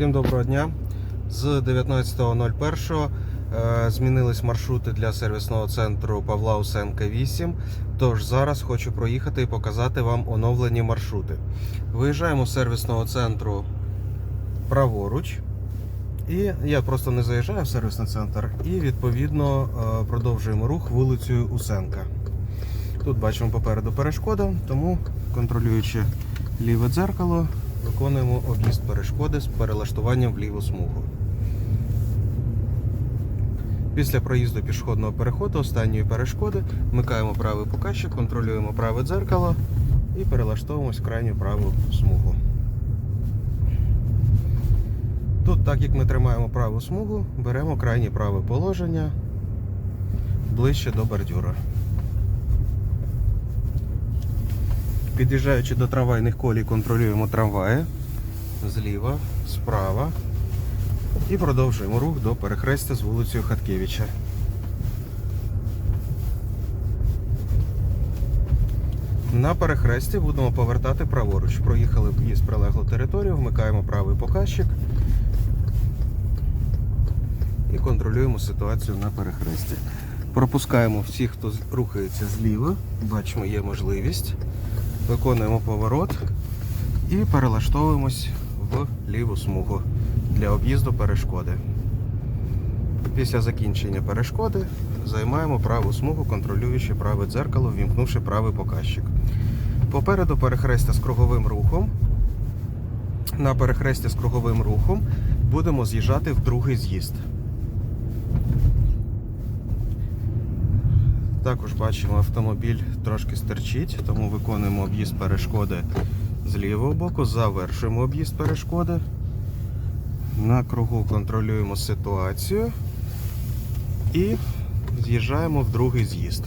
Всім доброго дня. З 19.01 е, змінились маршрути для сервісного центру Павла Усенка 8. Тож зараз хочу проїхати і показати вам оновлені маршрути. Виїжджаємо з сервісного центру праворуч. І я просто не заїжджаю в сервісний центр і відповідно е, продовжуємо рух вулицею Усенка. Тут бачимо попереду перешкода, тому контролюючи ліве дзеркало, виконуємо об'їзд перешкоди з перелаштуванням в ліву смугу. Після проїзду пішохідного переходу останньої перешкоди вмикаємо правий показчик, контролюємо праве дзеркало і перелаштовуємось в крайню праву смугу. Тут, так як ми тримаємо праву смугу, беремо крайнє праве положення ближче до бордюра. Під'їжджаючи до трамвайних колій, контролюємо трамваї зліва, справа і продовжуємо рух до перехрестя з вулицею Хаткевича. На перехресті будемо повертати праворуч. Проїхали в'їзд прилеглу територію, вмикаємо правий показчик і контролюємо ситуацію на перехресті. Пропускаємо всіх, хто рухається зліва. Бачимо, є можливість. Виконуємо поворот і перелаштовуємось в ліву смугу для об'їзду перешкоди. Після закінчення перешкоди займаємо праву смугу, контролюючи праве дзеркало, ввімкнувши правий показчик. Попереду перехрестя з круговим рухом. На перехресті з круговим рухом будемо з'їжджати в другий з'їзд. Також бачимо, автомобіль трошки стерчить, тому виконуємо об'їзд перешкоди з лівого боку, завершуємо об'їзд перешкоди. На кругу контролюємо ситуацію і з'їжджаємо в другий з'їзд.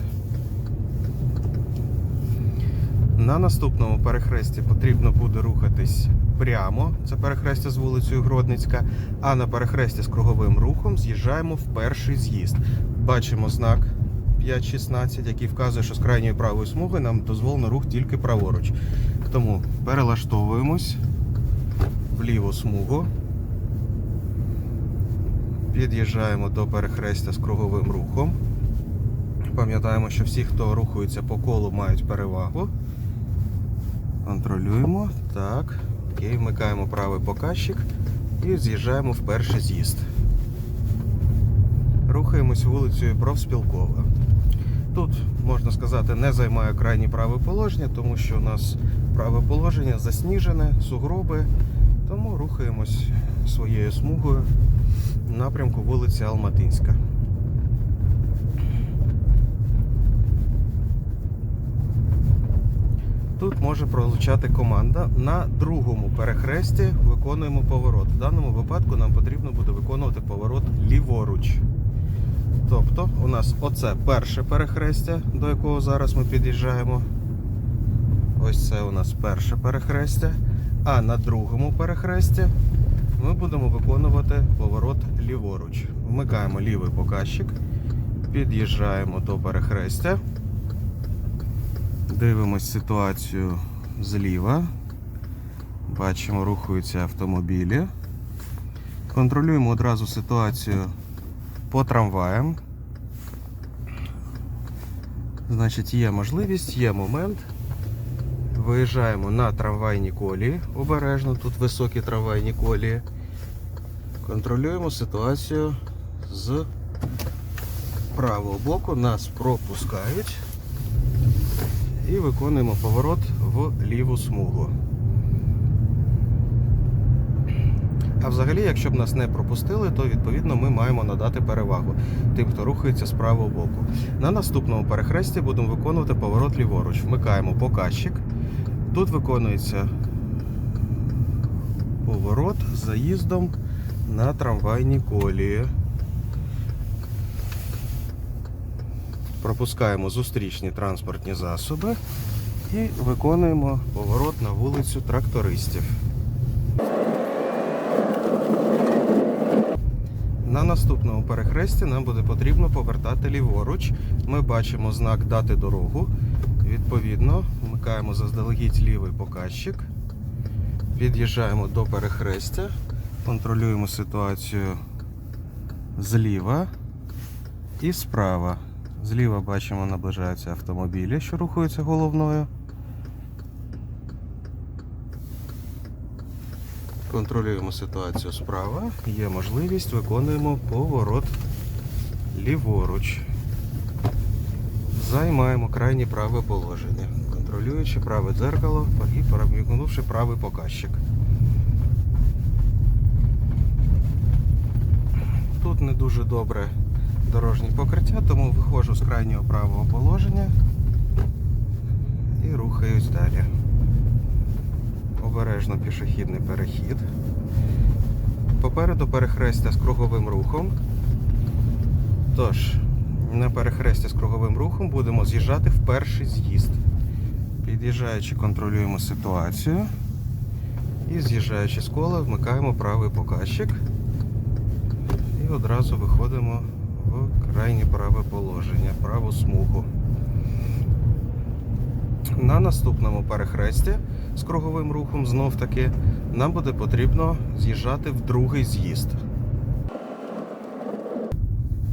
На наступному перехресті потрібно буде рухатись прямо, це перехрестя з вулицею Гродницька, а на перехресті з круговим рухом з'їжджаємо в перший з'їзд. Бачимо знак 5.16, який вказує, що з крайньої правої смуги нам дозволено рух тільки праворуч. Тому перелаштовуємось в ліву смугу. Під'їжджаємо до перехрестя з круговим рухом. Пам'ятаємо, що всі, хто рухається по колу, мають перевагу. Контролюємо. Так. Окей, вмикаємо правий показчик і з'їжджаємо в перший з'їзд. Рухаємось вулицею Профспілкова. Тут, можна сказати, не займає крайнє праве положення, тому що у нас праве положення засніжене, сугроби. Тому рухаємось своєю смугою в напрямку вулиці Алматинська. Тут може пролучати команда. На другому перехресті виконуємо поворот. В даному випадку нам потрібно буде виконувати поворот ліворуч. Тобто, у нас оце перше перехрестя, до якого зараз ми під'їжджаємо. Ось це у нас перше перехрестя. А на другому перехресті ми будемо виконувати поворот ліворуч. Вмикаємо лівий показчик, під'їжджаємо до перехрестя. Дивимось ситуацію зліва. Бачимо, рухаються автомобілі. Контролюємо одразу ситуацію по трамваям. Значить, є можливість, є момент. Виїжджаємо на трамвайні колії. Обережно, тут високі трамвайні колії. Контролюємо ситуацію з правого боку. Нас пропускають і виконуємо поворот в ліву смугу. А взагалі, якщо б нас не пропустили, то відповідно ми маємо надати перевагу тим, хто рухається з правого боку. На наступному перехресті будемо виконувати поворот ліворуч. Вмикаємо показчик. Тут виконується поворот з заїздом на трамвайні колії. Пропускаємо зустрічні транспортні засоби і виконуємо поворот на вулицю трактористів. На наступному перехресті нам буде потрібно повертати ліворуч. Ми бачимо знак дати дорогу. Відповідно, вмикаємо заздалегідь лівий показчик, під'їжджаємо до перехрестя Контролюємо ситуацію зліва і справа. Зліва бачимо, наближаються автомобілі, що рухаються головною. Контролюємо ситуацію справа. Є можливість, виконуємо поворот ліворуч. Займаємо крайнє праве положення, контролюючи праве дзеркало і перемікнувши правий показчик. Тут не дуже добре дорожнє покриття, тому виходжу з крайнього правого положення і рухаюсь далі. Обережно пішохідний перехід. Попереду перехрестя з круговим рухом. Тож, на перехресті з круговим рухом будемо з'їжджати в перший з'їзд. Під'їжджаючи, контролюємо ситуацію. І з'їжджаючи з кола, вмикаємо правий показчик. І одразу виходимо в крайнє праве положення, праву смугу. На наступному перехресті з круговим рухом знов таки нам буде потрібно з'їжджати в другий з'їзд.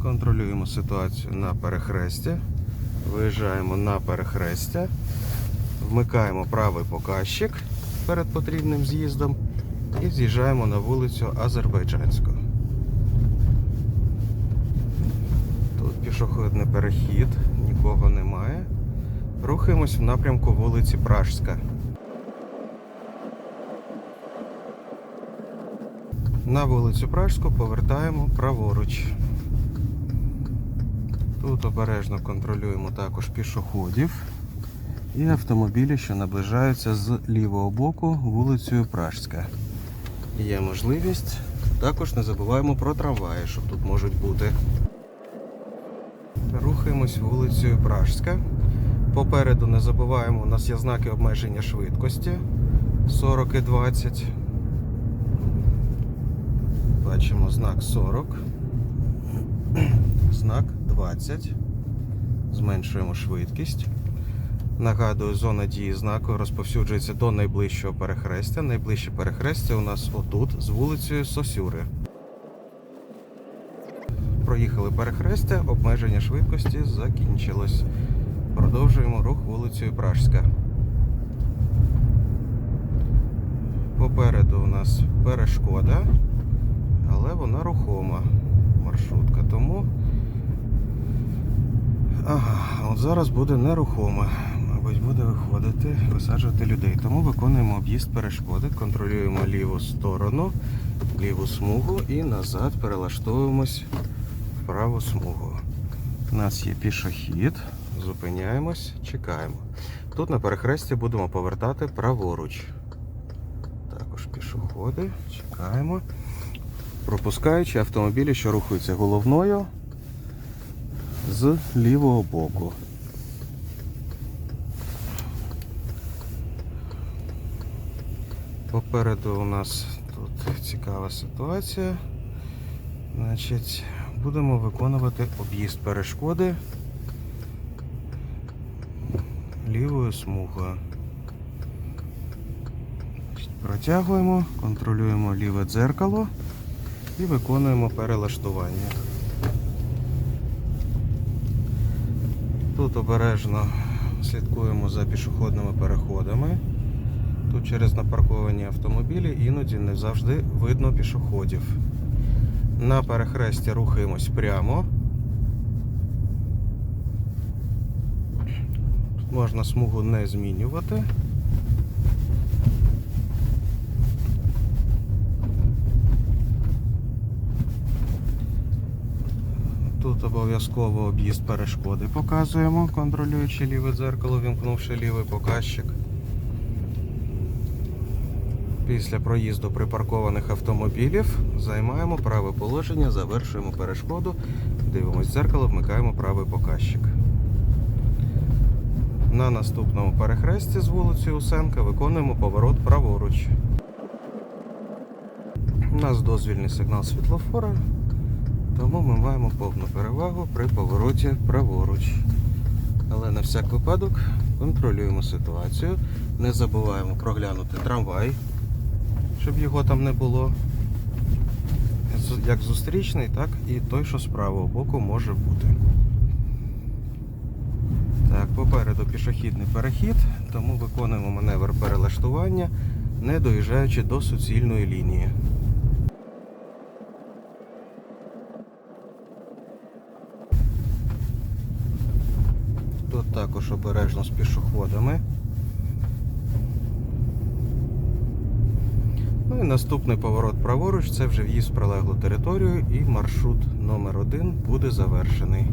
Контролюємо ситуацію на перехресті. Виїжджаємо на перехрестя, вмикаємо правий показчик перед потрібним з'їздом і з'їжджаємо на вулицю Азербайджанську. Тут пішохідний перехід, нікого немає. Рухаємось в напрямку вулиці Пражська. На вулицю Пражську повертаємо праворуч. Тут обережно контролюємо також пішоходів і автомобілі, що наближаються з лівого боку вулицею Пражська. Є можливість. Також не забуваємо про трамваї, що тут можуть бути. Рухаємось вулицею Пражська. Попереду не забуваємо, у нас є знаки обмеження швидкості 40 і 20. Бачимо знак 40, знак 20. Зменшуємо швидкість. Нагадую, зона дії знаку розповсюджується до найближчого перехрестя. Найближче перехрестя у нас отут з вулицею Сосюри. Проїхали перехрестя, обмеження швидкості закінчилось. Продовжуємо рух вулицею Пражська. Попереду у нас перешкода, але вона рухома маршрутка. Тому ага, от зараз буде нерухома. Мабуть, буде виходити, висаджувати людей. Тому виконуємо об'їзд перешкоди, контролюємо ліву сторону, ліву смугу і назад перелаштовуємось в праву смугу. У нас є пішохід. Зупиняємось, чекаємо. Тут на перехресті будемо повертати праворуч. Також пішоходи, чекаємо. Пропускаючи автомобілі, що рухаються головною з лівого боку. Попереду у нас тут цікава ситуація. Значить, будемо виконувати об'їзд перешкоди лівою смугою. Протягуємо, контролюємо ліве дзеркало і виконуємо перелаштування. Тут обережно слідкуємо за пішохідними переходами. Тут через напарковані автомобілі іноді не завжди видно пішоходів. На перехресті рухаємось прямо. Можна смугу не змінювати. Тут обов'язково об'їзд перешкоди показуємо, контролюючи ліве дзеркало, вімкнувши лівий показчик. Після проїзду припаркованих автомобілів займаємо праве положення, завершуємо перешкоду, дивимось дзеркало, вмикаємо правий показчик. На наступному перехресті з вулиці Усенка виконуємо поворот праворуч. У нас дозвільний сигнал світлофора, тому ми маємо повну перевагу при повороті праворуч. Але на всяк випадок контролюємо ситуацію. Не забуваємо проглянути трамвай, щоб його там не було. як зустрічний, так і той, що з правого боку може бути. Попереду пішохідний перехід, тому виконуємо маневр перелаштування, не доїжджаючи до суцільної лінії. Тут також обережно з пішоходами. Ну і наступний поворот праворуч це вже в'їзд в прилеглу територію, і маршрут номер один буде завершений.